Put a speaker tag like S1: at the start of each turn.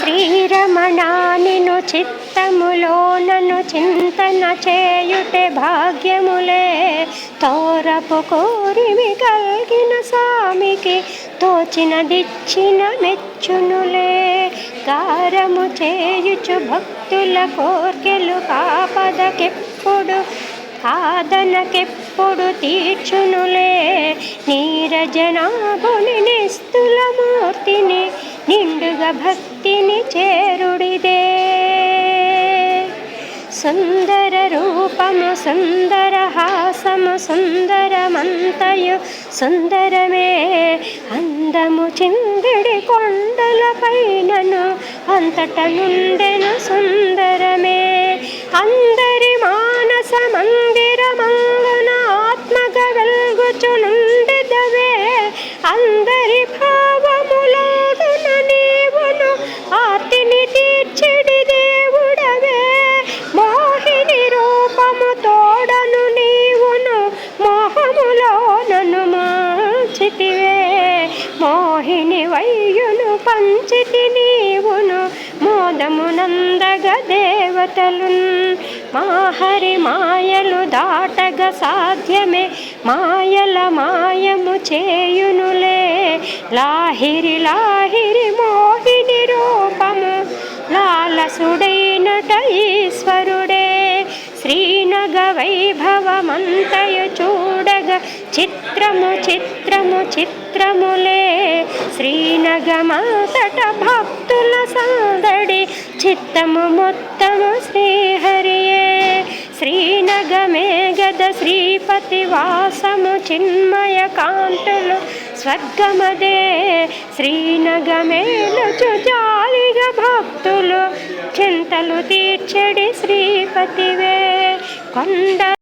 S1: శ్రీరమణానిను చిత్తములోనను చింతన చేయుటే భాగ్యములే. తోరపు కోరిమి కలిగిన స్వామికి తోచినదిచ్చిన మెచ్చునులే. గారము చేయుచు భక్తుల కోర్కెలు కాపదకెప్పుడు కాదనకెప్పుడు తీర్చునులే. నీరజనాభుని నిస్తుల మూర్తిని నిండుగా భక్తిని చేరుడిదే. సుందర రూపము సుందర హాసము సుందరమంతయు సుందరమే. అందము చిందుడి కొండల పైనను అంతట నుండెను సుందరమే. అందరి మానస మందిరమందున ఆత్మగ వెల్గుచునుండెదవే అందరి భా మోహిని వయ్యును పంచితి నీవును మోదమునందగ దేవతలున్. మాహరి మాయలు దాటగ సాధ్యమే మాయల మాయము చేయునులే. లాహిరి లాహిరి మోహిని రూపము లాలసుడైనట ఈశ్వరుడే. శ్రీనగ వైభవమంతయు చూడగ చిత్రము చిత్రము చిత్రములే. శ్రీనగమాతట భక్తుల సందడి చిత్తము మొత్తము శ్రీహరియే. శ్రీనగమే గద శ్రీపతి వాసము చిన్మయ కాంతులు స్వర్గమదే. శ్రీనగమేలుచు జాలిగ భక్తులు చింతలు తీర్చడి శ్రీపతివే. కొండ